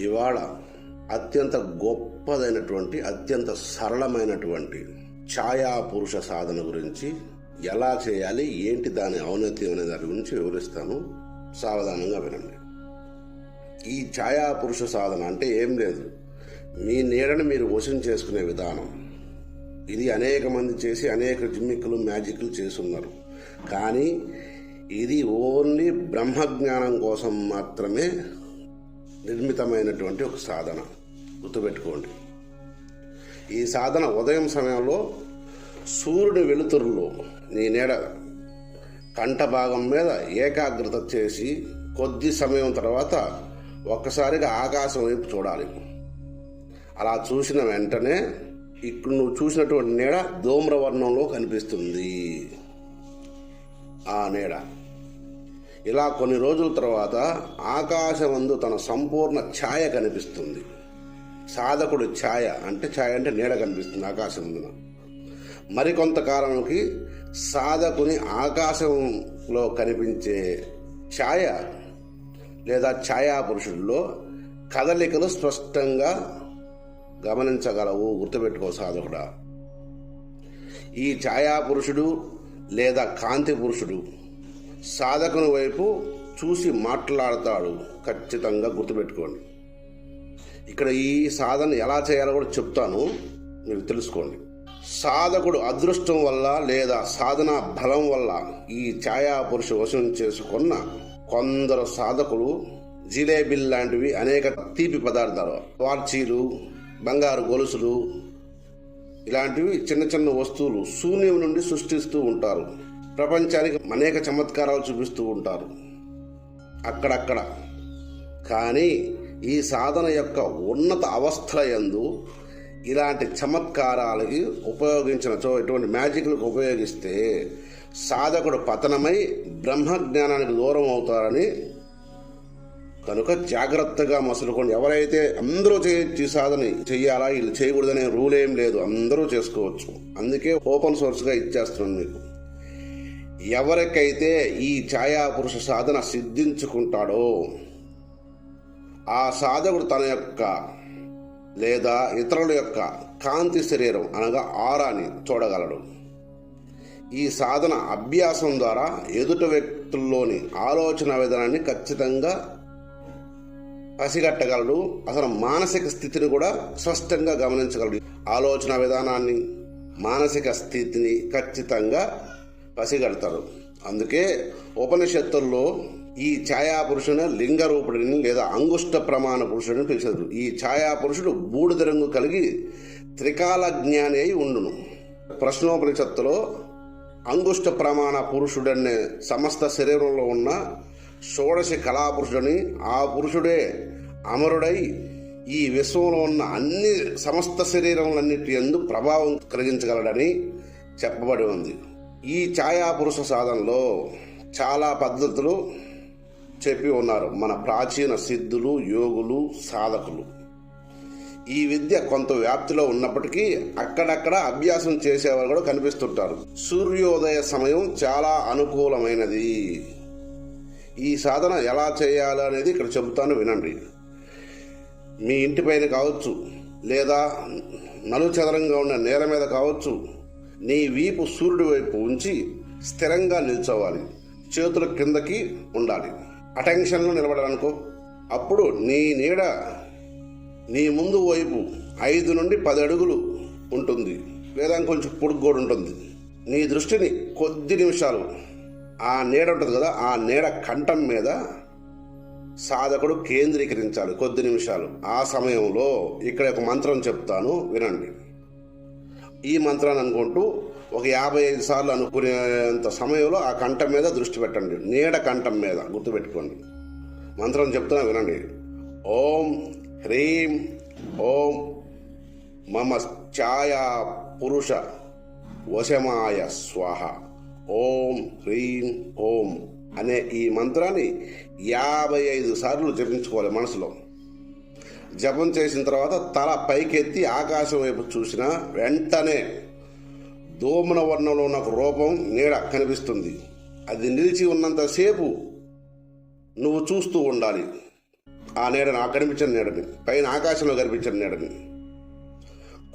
ఇవాళ అత్యంత గొప్పదైనటువంటి అత్యంత సరళమైనటువంటి ఛాయా పురుష సాధన గురించి ఎలా చేయాలి ఏంటి దాని ఔన్నత్యం అనే దాని గురించి వివరిస్తాను. సావధానంగా వినండి. ఈ ఛాయా పురుష సాధన అంటే ఏం లేదు. మీ నీడని మీరు వశం చేసుకునే విధానం. ఇది అనేక మంది చేసి అనేక జిమ్మిక్కులు మ్యాజిక్లు చేస్తున్నారు కానీ ఇది ఓన్లీ బ్రహ్మజ్ఞానం కోసం మాత్రమే నిర్మితమైనటువంటి ఒక సాధన. గుర్తుపెట్టుకోండి. ఈ సాధన ఉదయం సమయంలో సూర్యుని వెలుతురులో నీ నీడ కంఠ భాగం మీద ఏకాగ్రత చేసి కొద్ది సమయం తర్వాత ఒక్కసారిగా ఆకాశం వైపు చూడాలి. అలా చూసిన వెంటనే ఇక్కడ నువ్వు చూసినటువంటి నీడ ధూమ్రవర్ణంలో కనిపిస్తుంది. ఆ నీడ. ఇలా కొన్ని రోజుల తర్వాత ఆకాశమందు తన సంపూర్ణ ఛాయ కనిపిస్తుంది. సాధకుడు ఛాయ అంటే ఛాయ అంటే నీడ కనిపిస్తుంది ఆకాశం మరికొంతకాలానికి సాధకుని ఆకాశంలో కనిపించే ఛాయ లేదా ఛాయా పురుషుల్లో కదలికలు స్పష్టంగా గమనించగలవు గుర్తుపెట్టుకో సాధకుడా. ఈ ఛాయా పురుషుడు లేదా కాంతి పురుషుడు సాధకుని వైపు చూసి మాట్లాడతాడు. ఖచ్చితంగా గుర్తుపెట్టుకోండి. ఇక్కడ ఈ సాధన ఎలా చేయాలో కూడా చెప్తాను. మీరు తెలుసుకోండి. సాధకుడు అదృష్టం వల్ల లేదా సాధన బలం వల్ల ఈ ఛాయాపురుష వశం చేసుకున్న కొందరు సాధకులు జిలేబిల్ లాంటివి అనేక తీపి పదార్థాలు వార్చీలు బంగారు గొలుసులు ఇలాంటివి చిన్న చిన్న వస్తువులు శూన్యం నుండి సృష్టిస్తూ ఉంటారు. ప్రపంచానికి అనేక చమత్కారాలు చూపిస్తూ ఉంటారు. అక్కడక్కడ. కానీ ఈ సాధన యొక్క ఉన్నత అవస్థల యందు ఇలాంటి చమత్కారాలకి ఉపయోగించినచో ఇటువంటి మ్యాజిక్లకు ఉపయోగిస్తే సాధకుడు పతనమై బ్రహ్మజ్ఞానానికి దూరం అవుతారని కనుక జాగ్రత్తగా మసులుకోండి. ఎవరైతే అందరూ చేయొచ్చు ఈ సాధన చేయాలా వీళ్ళు చేయకూడదనే రూల్ ఏం లేదు. అందరూ చేసుకోవచ్చు. అందుకే ఓపెన్ సోర్స్గా ఇచ్చేస్తున్నాను మీకు. ఎవరికైతే ఈ ఛాయాపురుష సాధన సిద్ధించుకుంటాడో ఆ సాధకుడు తన యొక్క లేదా ఇతరుల యొక్క కాంతి శరీరం అనగా ఆరాని చూడగలడు. ఈ సాధన అభ్యాసం ద్వారా ఎదుటి వ్యక్తుల్లోని ఆలోచన విధానాన్ని ఖచ్చితంగా పసిగట్టగలడు. అసలు మానసిక స్థితిని కూడా స్పష్టంగా గమనించగలడు. ఆలోచన విధానాన్ని మానసిక స్థితిని ఖచ్చితంగా పసిగడతారు. అందుకే ఉపనిషత్తుల్లో ఈ ఛాయా పురుషుని లింగ రూపుడిని లేదా అంగుష్ట ప్రమాణ పురుషుడిని పిలిచారు ఈ ఛాయా పురుషుడు బూడిద రంగు కలిగి త్రికాల జ్ఞాని అయి ఉండును. ప్రశ్నోపనిషత్తులో అంగుష్ట ప్రమాణ పురుషుడనే సమస్త శరీరంలో ఉన్న షోడశి కళాపురుషుడని ఆ పురుషుడే అమరుడై ఈ విశ్వంలో ఉన్న అన్ని సమస్త శరీరములన్నిటి ఎందు ప్రభావం కలిగించగలడని చెప్పబడి ఉంది. ఈ ఛాయాపురుష సాధనలో చాలా పద్ధతులు చెప్పి ఉన్నారు. మన ప్రాచీన సిద్ధులు యోగులు సాధకులు. ఈ విద్య కొంత వ్యాప్తిలో ఉన్నప్పటికీ అక్కడక్కడ అభ్యాసం చేసేవారు కూడా కనిపిస్తుంటారు. సూర్యోదయ సమయం చాలా అనుకూలమైనది. ఈ సాధన ఎలా చేయాలి అనేది ఇక్కడ చెబుతాను వినండి. మీ ఇంటి పైన కావచ్చు లేదా నలుచదరంగా ఉన్న నేల మీద కావచ్చు నీ వీపు సూర్యుడి వైపు ఉంచి స్థిరంగా నిల్చోవాలి. చేతుల కిందకి ఉండాలి. అటెన్షన్లో నిలబడాలనుకో. అప్పుడు నీ నీడ నీ ముందు వైపు ఐదు నుండి పది అడుగులు ఉంటుంది. లేదా కొంచెం పొడుగు ఉంటుంది. నీ దృష్టిని కొద్ది నిమిషాలు ఆ నీడ ఉంటుంది కదా ఆ నీడ కంఠం మీద సాధకుడు కేంద్రీకరించాలి కొద్ది నిమిషాలు. ఆ సమయంలో ఇక్కడ ఒక మంత్రం చెప్తాను వినండి. ఈ మంత్రాన్ని అనుకుంటూ ఒక యాభై ఐదు సార్లు అనుకునేంత సమయంలో ఆ కంఠం మీద దృష్టి పెట్టండి. నీడ కంఠం మీద గుర్తుపెట్టుకోండి. మంత్రం చెప్తున్నా వినండి. ఓం హ్రీం ఓం మమ ఛాయా పురుష వశమాయ స్వాహ. ఓం హ్రీం ఓం అనే ఈ మంత్రాన్ని యాభై ఐదు సార్లు జపించుకోవాలి మనసులో. జపం చేసిన తర్వాత తల పైకెత్తి ఆకాశం వైపు చూసిన వెంటనే దోమన వర్ణంలో ఉన్న ఒక రూపం నీడ కనిపిస్తుంది. అది నిలిచి ఉన్నంతసేపు నువ్వు చూస్తూ ఉండాలి. ఆ నీడని ఆ కనిపించిన నీడని పైన ఆకాశంలో కనిపించిన నీడని.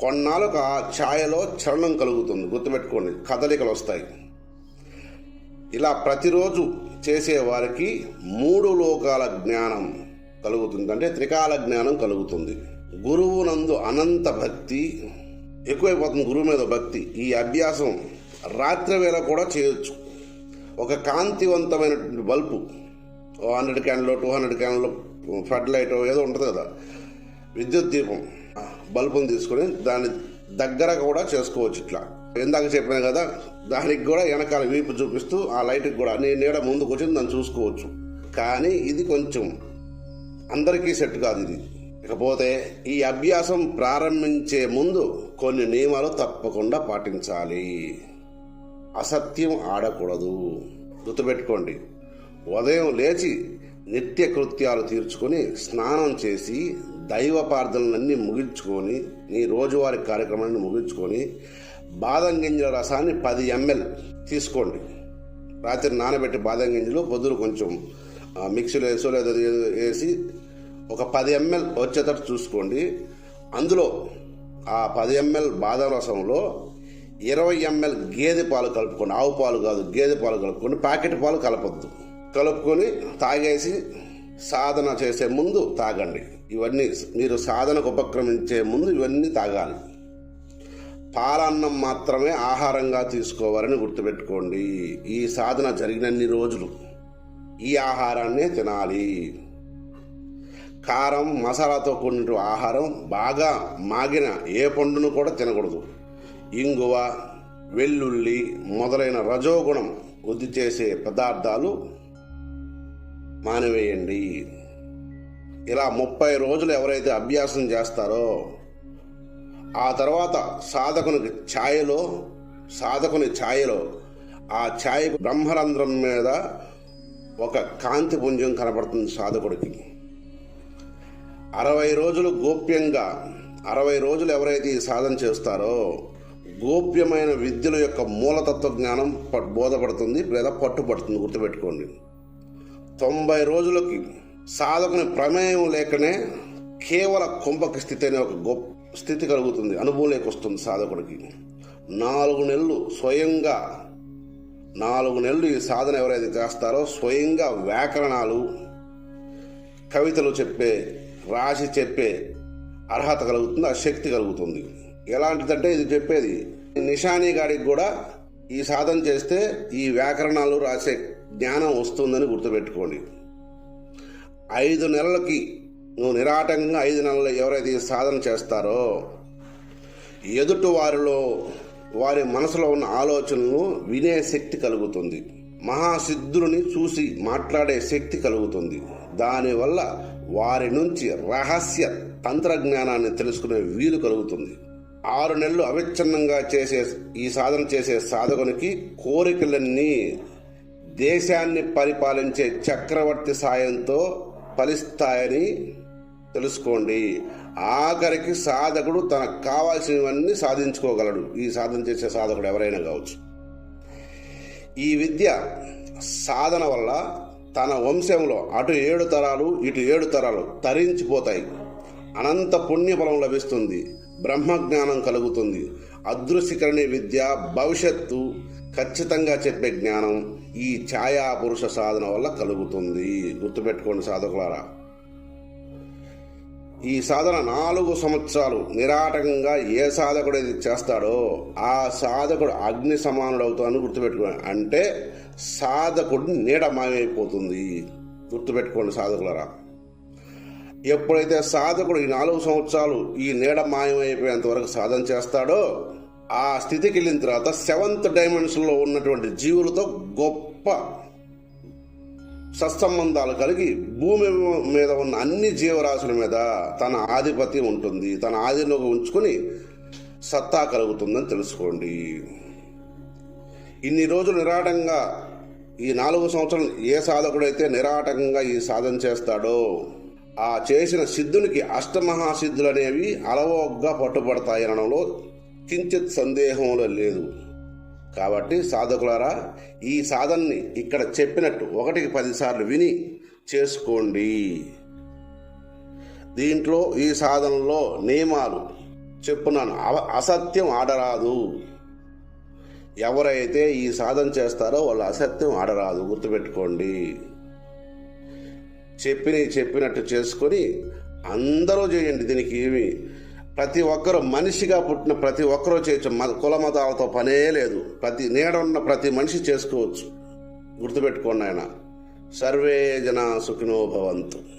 కొన్నాళ్ళకు ఆ ఛాయలో చలనం కలుగుతుంది. గుర్తుపెట్టుకోండి కదలికలు వస్తాయి. ఇలా ప్రతిరోజు చేసేవారికి మూడు లోకాల జ్ఞానం. కలుగుతుంది. అంటే త్రికాల జ్ఞానం కలుగుతుంది. గురువు నందు అనంత భక్తి ఎక్కువైపోతుంది గురువు మీద భక్తి. ఈ అభ్యాసం రాత్రి వేళ కూడా చేయొచ్చు. ఒక కాంతివంతమైనటువంటి బల్బు హండ్రెడ్ క్యాన్లో టూ హండ్రెడ్ క్యాన్లో ఫ్లడ్ లైట్ ఏదో ఉంటుంది కదా విద్యుత్ దీపం బల్బుని తీసుకొని దాని దగ్గర కూడా చేసుకోవచ్చు ఇట్లా. ఇందాక చెప్పాను కదా దానికి కూడా వెనకాల వీపు చూపిస్తూ ఆ లైట్కి కూడా నీ నీడ ముందుకు వచ్చి దాన్ని చూసుకోవచ్చు. కానీ ఇది కొంచెం అందరికీ సెట్ కాదు ఇది. ఇకపోతే ఈ అభ్యాసం ప్రారంభించే ముందు కొన్ని నియమాలు తప్పకుండా పాటించాలి. అసత్యం ఆడకూడదు. గుర్తుపెట్టుకోండి. ఉదయం లేచి నిత్య కృత్యాలు తీర్చుకొని స్నానం చేసి దైవ ప్రార్థనలన్నీ ముగించుకొని నీ రోజువారీ కార్యక్రమాన్ని ముగించుకొని బాదం గింజల రసాన్ని పది ఎంఎల్ తీసుకోండి. రాత్రి నానబెట్టి బాదం గింజలు పొద్దున కొంచెం మిక్సీలో వేసో లేదా వేసి ఒక పది ఎంఎల్ వచ్చేటట్టు చూసుకోండి. అందులో ఆ పది ఎంఎల్ బాదం రసంలో ఇరవై ఎంఎల్ గేదె పాలు కలుపుకోండి. ఆవు పాలు కాదు గేదె పాలు కలుపుకోండి. ప్యాకెట్ పాలు కలపొద్దు. కలుపుకొని తాగేసి సాధన చేసే ముందు తాగండి. ఇవన్నీ మీరు సాధనకు ఉపక్రమించే ముందు ఇవన్నీ తాగాలి. పాలన్నం మాత్రమే ఆహారంగా తీసుకోవాలని గుర్తుపెట్టుకోండి. ఈ సాధన జరిగినన్ని రోజులు. ఈ ఆహారాన్నే తినాలి. కారం మసాలాతో కూడిన ఆహారం బాగా మాగిన ఏ పండును కూడా తినకూడదు. ఇంగువ వెల్లుల్లి మొదలైన రజోగుణం వృద్ధి చేసే పదార్థాలు మానివేయండి. ఇలా ముప్పై రోజులు ఎవరైతే అభ్యాసం చేస్తారో ఆ తర్వాత సాధకునికి ఛాయలో సాధకుని ఛాయలో ఆ ఛాయ బ్రహ్మరంధ్రం మీద ఒక కాంతి పుంజం కనబడుతుంది సాధకుడికి. అరవై రోజులు గోప్యంగా అరవై రోజులు ఎవరైతే ఈ సాధన చేస్తారో గోప్యమైన విద్యల యొక్క మూలతత్వ జ్ఞానం బోధపడుతుంది లేదా పట్టుపడుతుంది గుర్తుపెట్టుకోండి. తొంభై రోజులకి సాధకుని ప్రమేయం లేకనే కేవల కుంభక స్థితి అనే ఒక గొప్ప స్థితి కలుగుతుంది అనుభవం వస్తుంది సాధకుడికి. నాలుగు నెలలు స్వయంగా నాలుగు నెలలు ఈ సాధన ఎవరైతే చేస్తారో స్వయంగా వ్యాకరణాలు కవితలు చెప్పే రాసి చెప్పే అర్హత కలుగుతుంది ఆ శక్తి కలుగుతుంది. ఎలాంటిదంటే ఇది చెప్పేది నిషానీ గారికి కూడా ఈ సాధన చేస్తే ఈ వ్యాకరణాలు రాసే జ్ఞానం వస్తుందని గుర్తుపెట్టుకోండి. ఐదు నెలలకి నువ్వు నిరాటంగా ఐదు నెలలు ఎవరైతే ఈ సాధన చేస్తారో ఎదుటి వారిలో వారి మనసులో ఉన్న ఆలోచనలను వినే శక్తి కలుగుతుంది. మహాసిద్ధులని చూసి మాట్లాడే శక్తి కలుగుతుంది. దానివల్ల వారి నుంచి రహస్య తంత్రజ్ఞానాన్ని తెలుసుకునే వీలు కలుగుతుంది. ఆరు నెలలు అవిచ్ఛిన్నంగా చేసే ఈ సాధన చేసే సాధకునికి కోరికలన్నీ దేశాన్ని పరిపాలించే చక్రవర్తి సాయంతో ఫలిస్తాయని తెలుసుకోండి. ఆఖరికి సాధకుడు తనకు కావాల్సినవన్నీ సాధించుకోగలడు. ఈ సాధన చేసే సాధకుడు ఎవరైనా కావచ్చు. ఈ విద్య సాధన వల్ల తన వంశంలో అటు ఏడు తరాలు ఇటు ఏడు తరాలు తరించిపోతాయి. అనంత పుణ్యఫలం లభిస్తుంది. బ్రహ్మజ్ఞానం కలుగుతుంది. అదృశ్యకరణి విద్య భవిష్యత్తు ఖచ్చితంగా చెప్పే జ్ఞానం ఈ ఛాయా పురుష సాధన వల్ల కలుగుతుంది. గుర్తుపెట్టుకోండి సాధకులారా. ఈ సాధన నాలుగు సంవత్సరాలు నిరాటకంగా ఏ సాధకుడు ఇది చేస్తాడో ఆ సాధకుడు అగ్ని సమానుడు అవుతాను గుర్తుపెట్టుకోండి అంటే సాధకుడు నీడమాయమైపోతుంది. గుర్తుపెట్టుకోండి సాధకులరా. ఎప్పుడైతే సాధకుడు ఈ నాలుగు సంవత్సరాలు ఈ నీడ మాయమైపోయేంత వరకు సాధన చేస్తాడో ఆ స్థితికి వెళ్ళిన తర్వాత సెవెంత్ డైమెన్షన్లో ఉన్నటువంటి జీవులతో గొప్ప సత్సంబంధాలు కలిగి భూమి మీద ఉన్న అన్ని జీవరాశుల మీద తన ఆధిపత్యం ఉంటుంది. తన ఆధీనంలో ఉంచుకొని సత్తా కలుగుతుందని తెలుసుకోండి. ఇన్ని రోజులు నిరాటంగా ఈ నాలుగు సంవత్సరాలు ఏ సాధకుడైతే నిరాటకంగా ఈ సాధన చేస్తాడో ఆ చేసిన సిద్ధునికి అష్టమహాసిద్ధులు అనేవి అలవోగ్గా పట్టుబడతాయనడంలో కించిత్ సందేహంలో లేదు. కాబట్టి సాధకులారా ఈ సాధనని ఇక్కడ చెప్పినట్టు ఒకటికి పదిసార్లు విని చేసుకోండి. దీంట్లో ఈ సాధనలో నియమాలు చెప్పున్నాను. అవ- అసత్యం ఆడరాదు. ఎవరైతే ఈ సాధన చేస్తారో వాళ్ళు అసత్యం ఆడరాదు. గుర్తుపెట్టుకోండి. చెప్పిన చెప్పినట్టు చేసుకొని అందరూ చేయండి. దీనికి ఏమి ప్రతి ఒక్కరు మనిషిగా పుట్టిన ప్రతి ఒక్కరూ చేయొచ్చు. మత కుల మతాలతో పనే లేదు. ప్రతి నీడ ఉన్న ప్రతి మనిషి చేసుకోవచ్చు. గుర్తుపెట్టుకోండి ఆయన. సర్వే జన సుఖినో భవంతు.